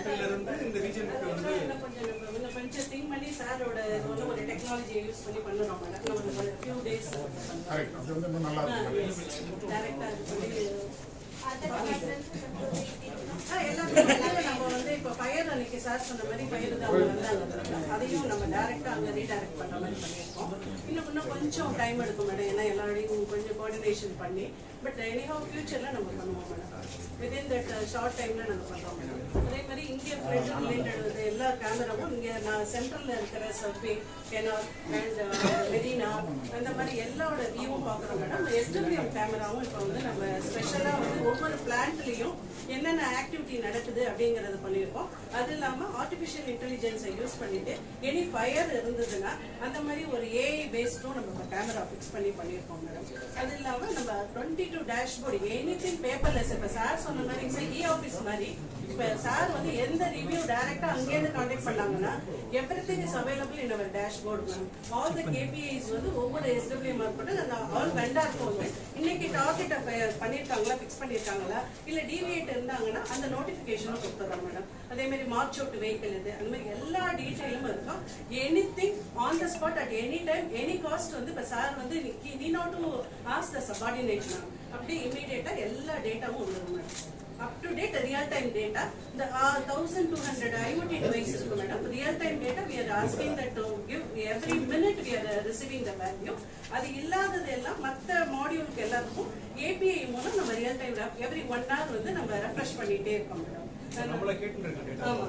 ஒன்ல இருந்து இந்த ரீஜனுக்கு வந்து நம்ம கொஞ்சம் திங்க் பண்ணி சாரோட வந்து ஒரு டெக்னாலஜியை யூஸ் பண்ணி பண்ணணும். மேடம் நம்ம ஒரு ஃபியூ டேஸ் கரெக்ட் அது வந்து இன்னும் நல்லா இருக்கும். டேரக்டா இது பண்ணி கொஞ்சம் டைம் எடுக்கும் மேடம் ஏன்னா எல்லாரையும் கொஞ்சம் கோஆர்டினேஷன் பண்ணி பட் எனிஹவ் ஃபியூச்சர்ல நம்ம பண்ணுவோம் மேடம் வித்தின் தட் ஷார்ட் டைம்ல நாங்கள் பண்றோம் மேடம் அதே மாதிரி இந்திய ஃப்ரெண்ட் ரிலேட்டட் எல்லா கேமராவும் இங்க நான் சென்ட்ரல்ல இருக்கிற சர்வே கெனார் அண்ட் மெரினா அந்த மாதிரி எல்லாரோட வியூவும் பார்க்குறோம் மேடம் எஸ்டபிள்யூஎம் கேமராவும் இப்போ வந்து நம்ம ஸ்பெஷலா வந்து ஒவ்வொரு பிளான்ட்லயும் என்னென்ன ஆக்டிவிட்டி நடக்குது அப்படிங்கறது பண்ணியிருக்கோம். அது இல்லாம ஆர்டிஃபிஷியல் இன்டெலிஜென்ஸை யூஸ் பண்ணிட்டு எனி ஃபயர் இருந்ததுன்னா அந்த மாதிரி ஒரு ஏஐ பேஸ்டும் நம்ம கேமரா ஃபிக்ஸ் பண்ணி பண்ணியிருக்கோம் மேடம் அது இல்லாம நம்ம twenty two dashboard anything paperless இப்போ சார் சொன்ன மாதிரி இ ஆஃபீஸ் மாதிரி இப்போ சார் வந்து எந்த ரிவ்யூ டைரக்டா அங்கேருந்து காண்டாக்ட் பண்ணாங்கன்னா everything is available in our dashboard ma'am all the KPIs வந்து ஒவ்வொரு எஸ்டபிள்யூஎம் இருக்கட்டும் ஆல் வெண்டாருக்கும் வந்து இன்னைக்கு டார்கெட்டை பண்ணியிருக்காங்களா ஃபிக்ஸ் பண்ணியிருக்காங்களா இல்ல டீவியேட் இருந்தாங்கன்னா அந்த நோட்டிஃபிகேஷனும் கொடுத்துறோம் மேடம் அதே மாதிரி மார்ச் அவுட் வெஹிக்கிள் இது அந்த மாதிரி எல்லா டீட்டெயிலும் இருக்கும். Anything on the spot at any time any cost வந்து இப்போ சார் வந்து need not to ask the subordinate ma'am அப்படியே இமீடியட்டாக எல்லா டேட்டாவும் வந்துடும் madam up to date real time data இந்த thousand two hundred IoT device இருக்கு madam real time data we are asking that give every minute we are receiving the value அது இல்லாதது எல்லாம் மற்ற மாடியூலுக்கு எல்லாருக்கும் ஏபிஐ மூலம் real time every one hour வந்து நம்ம ரெஃப்ரெஷ் பண்ணிட்டே இருக்கோம் மேடம் நம்மள கேட்டு இருக்க டேட்டா ஆமா.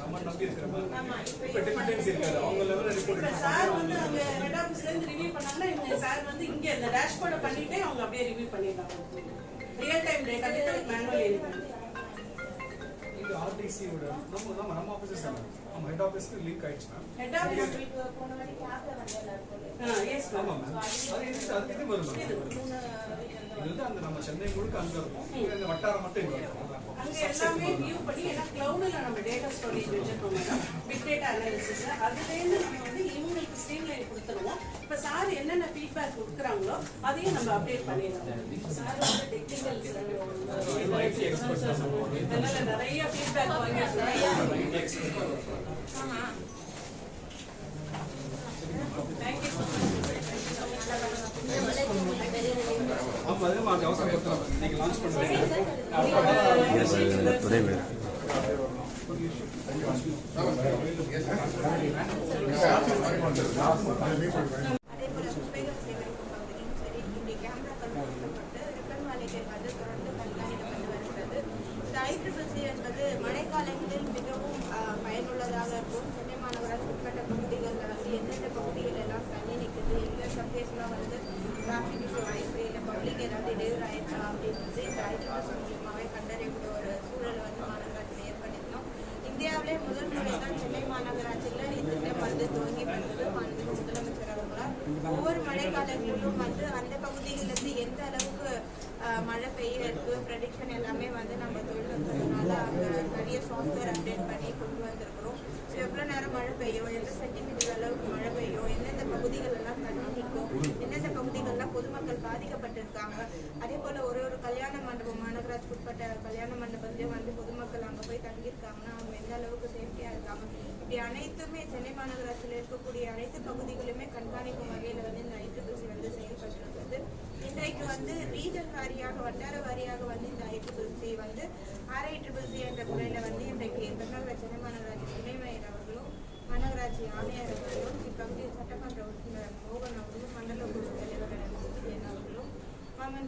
நம்ம நம்பி இருக்கிற மாதிரி அவங்க லெவலில் ரிப்போர்ட் சார் வந்து அங்க ஹெட் ஆபீஸ்ல இருந்து ரிவ்யூ பண்ணாங்கன்னா இவங்க சார் வந்து இங்க இந்த டேஷ்போர்ட பண்ணிட்டே அவங்க அப்படியே ரிவ்யூ பண்ணிடுறாங்க. Real time data with manual element இது ஆர்டிசியோட நம்ம நம்ம நம்ம நம்ம ஹெட் ஆஃபீஸ்க்கு லிங்க் ஆயிடுச்சு மேம் ஹெட் ஆபீஸ் போன இது வந்து அந்த நம்ம சென்னை முழுக்க அங்க இருக்கும். இந்த வட்டாரம் மட்டும் இங்க இருக்கும். அங்க எல்லாமே வியூ பண்ணி ஏன்னா கிளவுட்ல நம்ம டேட்டா ஸ்டோரேஜ் வச்சிருக்கோம் பிக் டேட்டா அனாலிசிஸ் அதுல இருந்து நம்ம வந்து இவங்களுக்கு ஸ்ட்ரீம்லைன் கொடுத்துருவோம் இப்ப சார் என்னென்ன ஃபீட்பேக் கொடுக்குறாங்களோ அதையும் நம்ம அப்டேட் பண்ணிடுறோம். சார் வந்து டெக்னிக்கல் நிறைய ஃபீட்பேக் வாங்கி நிறைய தேங்க்யூ தொடர்ந்து என்பது மழைக்காலங்களில் மிகவும் பயனுள்ளதாக இருக்கும் சென்னை மாநகராட்சி உட்பட்ட பகுதிகளில் வந்து எந்தெந்த பகுதிகள் எல்லாம் தண்ணி நிற்குது எங்கே சப்கேஸ்லாம் வந்து டிராஃபிக் இஷ்யூ ஆயிருக்கு இல்லை பப்ளிக் ஏதாவது இடையூறு ஆயிடுச்சா அப்படின்றது இந்த ஐட்ரிபிள்சி மூலியமாகவே கண்டறியக்கூடிய ஒரு சூழல் வந்து மாநகராட்சி ஏற்படுத்தினோம் இந்தியாவிலே முதல் முறை தான் சென்னை மாநகராட்சியில் இத்திட்டம் வந்து துவங்கி வந்தது. மாநில முதலமைச்சர் அவர்களால் ஒவ்வொரு மழைக்காலங்களிலும் வந்து அந்த பகுதிகளிலிருந்து எந்த அளவுக்கு மழை பெய்ய இருக்கு ப்ரெடிக்ஷன் எல்லாமே வந்து நம்ம தொழில்நுட்பத்தினால அங்கே நிறைய சாஃப்ட்வேர் அப்டேட் பண்ணி கொண்டு வந்திருக்கிறோம். ஸோ எவ்வளோ நேரம் மழை பெய்யும்? எந்த சென்டிமீட்டர் அளவுக்கு மழை பெய்யும்? எந்தெந்த பகுதிகள் எல்லாம் தண்ணி நிற்கும்? என்ன பாதிக்கப்பட்டிருக்காங்க. அதே போல ஒரு ஒரு கல்யாண மண்டபம் மாநகராட்சிக்கு உட்பட்ட கல்யாண மண்டபத்திலே வந்து பொதுமக்கள் அங்கே போய் தங்கியிருக்காங்கன்னா அவங்க எந்த அளவுக்கு சேஃப்டியாக இருக்காங்க? இப்படி அனைத்துமே சென்னை மாநகராட்சியில் இருக்கக்கூடிய அனைத்து பகுதிகளுமே கண்காணிக்கும் வகையில் வந்து இந்த ஐடிபிசி வந்து செயல்பட்டுள்ளது இன்றைக்கு வந்து ரீஜன் வாரியாக வட்டார வாரியாக வந்து இந்த ஐடிபிசி வந்து ஆர்ஐ என்ற முறையில் வந்து இன்றைக்கு பெருநகர சென்னை மாநகராட்சி துணை மேயர் அவர்களும் மாநகராட்சி ஆணையர் அவர்களும் இப்பகுதியில் சட்டமன்ற உறுப்பினர் மோகன் அவர்களும் மண்டல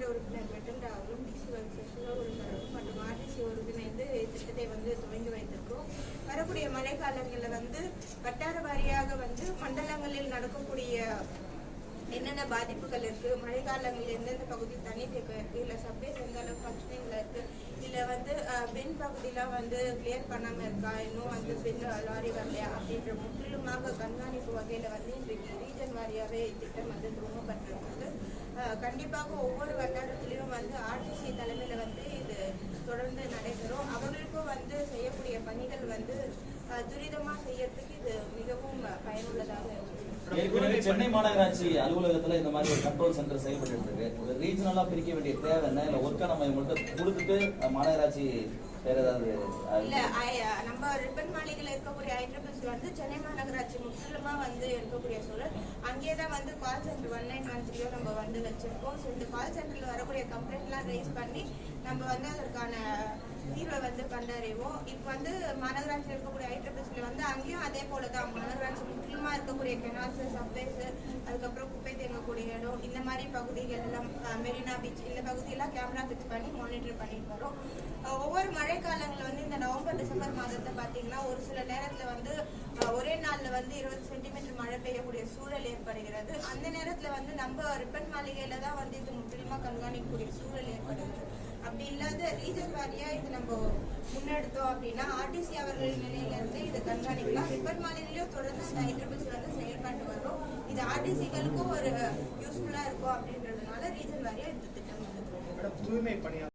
உறுப்பினர் மெட்டண்டா அவர்களும் டிசி உறுப்பினரும் மற்றும் ஆர்டிசி ஒருங்கிணைந்து திட்டத்தை வந்து துவங்கி வைத்திருக்கோம் வரக்கூடிய மழைக்காலங்களில் வந்து வட்டார வாரியாக வந்து மண்டலங்களில் நடக்கக்கூடிய என்னென்ன பாதிப்புகள் இருக்கு மழைக்காலங்களில் எந்தெந்த பகுதி தண்ணி தேக்கம் இருக்கு இல்ல சப்வேஸ் எந்த அளவுக்கு ஃபங்க்ஷனிங்ல இருக்கு இல்ல வந்து பெண் பகுதியெலாம் பகுதியெல்லாம் வந்து கிளியர் பண்ணாம இருக்கா இன்னும் வந்து பெண் லாரி வரலையா அப்படின்ற முற்றிலுமாக கண்காணிப்பு வகையில வந்து இன்றைக்கு ரீஜன் வாரியாவே திட்டம் வந்து துவங்கப்பட்டிருக்கிறது. கண்டிப்பாக ஒவ்வொரு வட்டாரத்திலையும் வந்து ஆர்டிசி தலைமையில வந்து இது தொடர்ந்து நடைபெறும். அவர்களுக்கும் வந்து செய்யக்கூடிய பணிகள் வந்து அஹ், துரிதமா செய்யறதுக்கு இது மிகவும் பயனுள்ளதாக ஏற்கனவே சென்னை மாநகராட்சி அலுவலகத்துல இந்த மாதிரி ஒரு கண்ட்ரோல் சென்டர் செயல்பட்டு இருக்கு. ஒரு ரீஜனலா பிரிக்க வேண்டிய தேவை என்ன? இல்ல ஒர்க்கை நம்ம இவங்கள்ட்ட கொடுத்துட்டு மாநகராட்சி வேற ஏதாவது இல்ல நம்ம ரிப்பன் மாளிகையில் இருக்கக்கூடிய ஐட்ரபிள்ஸ் வந்து சென்னை மாநகராட்சி முற்றிலுமா வந்து இருக்கக்கூடிய சூழல். அங்கேயே தான் வந்து call centre one nine one த்ரீயோ நம்ம வந்து வச்சிருக்கோம். ஸோ இந்த கால் சென்டர்ல வரக்கூடிய கம்ப்ளைண்ட்லாம் ரைஸ் பண்ணி நம்ம வந்து அதற்கான தீர்வை வந்து கண்டறிவோம். இப்போ வந்து மாநகராட்சியில் இருக்கக்கூடிய ஐட்ரபிள்ஸ்ல வந்து அங்கேயும் அதே போல தான் மாநகராட்சி முற்றிலுமா இருக்கக்கூடிய கெனால்ஸ் சப்வேஸ் அதுக்கப்புறம் குப்பை தேங்கக்கூடிய இடம் இந்த மாதிரி பகுதிகள் எல்லாம் மெரினா பீச் இந்த பகுதியெல்லாம் கேமரா ஃபிக்ஸ் பண்ணி மானிட்டர் பண்ணிட்டு வரோம். ஒவ்வொரு மழை காலங்களில் வந்து இந்த நவம்பர் டிசம்பர் மாதத்தை பார்த்தீங்கன்னா ஒரு சில நேரத்தில் வந்து ஒரே நாளில் வந்து இருபது சென்டிமீட்டர் மழை பெய்யக்கூடிய சூழல் ஏற்படுகிறது. அந்த நேரத்தில் வந்து நம்ம ரிப்பன் மாளிகையில தான் வந்து இது முற்றிலுமா கண்காணிக்கக்கூடிய சூழல் ஏற்படுகிறது அப்படி இல்லாத ரீஜன் வாரியா இது நம்ம முன்னெடுத்தோம் அப்படின்னா ஆர்டிசி அவர்களின் நிலையிலிருந்து இதை கண்காணிக்கலாம். ரிப்பன் மாளிகையிலும் தொடர்ந்து இந்த ஐட்ரபிள்ஸ் வந்து செயல்பட்டு வரும். இது ஆர்டிசிகளுக்கும் ஒரு யூஸ்ஃபுல்லா இருக்கும் அப்படின்றதுனால ரீஜன் வாரியா இந்த திட்டம் வந்து தூய்மை பணியாளர்